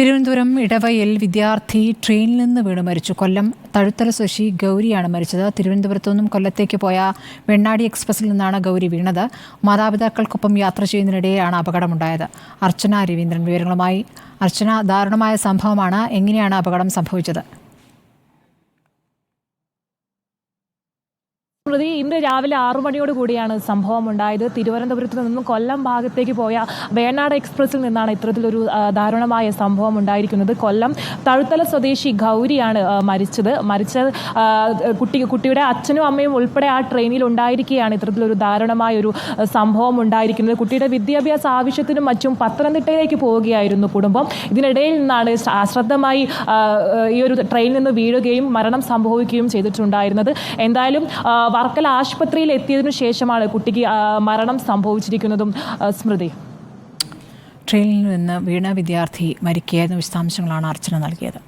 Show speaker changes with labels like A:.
A: തിരുവനന്തപുരം ഇടവയിൽ വിദ്യാർത്ഥി ട്രെയിനിൽ നിന്ന് വീണ് മരിച്ചു. കൊല്ലം തഴുത്തല സ്വശി ഗൗരിയാണ് മരിച്ചത്. തിരുവനന്തപുരത്തു നിന്നും കൊല്ലത്തേക്ക് പോയ വെണ്ണാടി എക്സ്പ്രസിൽ നിന്നാണ് ഗൗരി വീണത്. മാതാപിതാക്കൾക്കൊപ്പം യാത്ര ചെയ്യുന്നതിനിടെയാണ് അപകടമുണ്ടായത്. അർച്ചന രവീന്ദ്രൻ വിവരങ്ങളുമായി. അർച്ചന ദാരുണമായ സംഭവമാണ്. എങ്ങനെയാണ് അപകടം സംഭവിച്ചത്?
B: സ്മൃതി ഇന്ന് രാവിലെ ആറു മണിയോട് കൂടിയാണ് സംഭവം ഉണ്ടായത്. തിരുവനന്തപുരത്ത് നിന്നും കൊല്ലം ഭാഗത്തേക്ക് പോയ വേണാട് എക്സ്പ്രസിൽ നിന്നാണ് ഇത്തരത്തിലൊരു ദാരുണമായ സംഭവം ഉണ്ടായിരിക്കുന്നത്. കൊല്ലം തഴുത്തല സ്വദേശി ഗൗരിയാണ് മരിച്ചത്. മരിച്ച കുട്ടി കുട്ടിയുടെ അച്ഛനും അമ്മയും ഉൾപ്പെടെ ആ ട്രെയിനിൽ ഉണ്ടായിരിക്കുകയാണ് ഇത്തരത്തിലൊരു ദാരുണമായ ഒരു സംഭവം ഉണ്ടായിരിക്കുന്നത്. കുട്ടിയുടെ വിദ്യാഭ്യാസ ആവശ്യത്തിനും മറ്റും പത്തനംതിട്ടയിലേക്ക് പോവുകയായിരുന്നു കുടുംബം. ഇതിനിടയിൽ നിന്നാണ് ശ്ര- അശ്രദ്ധമായി ഈ ഒരു ട്രെയിനിൽ നിന്ന് വീഴുകയും മരണം സംഭവിക്കുകയും ചെയ്തിട്ടുണ്ടായിരുന്നത്. എന്തായാലും വർക്കല ആശുപത്രിയിൽ എത്തിയതിനു ശേഷമാണ് കുട്ടിക്ക് മരണം സംഭവിച്ചിരിക്കുന്നതും സ്മൃതി.
A: ട്രെയിനിൽ നിന്ന് വീണ വിദ്യാർത്ഥി മരിക്കുകയായിരുന്ന വിശദാംശങ്ങളാണ് അർച്ചന നൽകിയത്.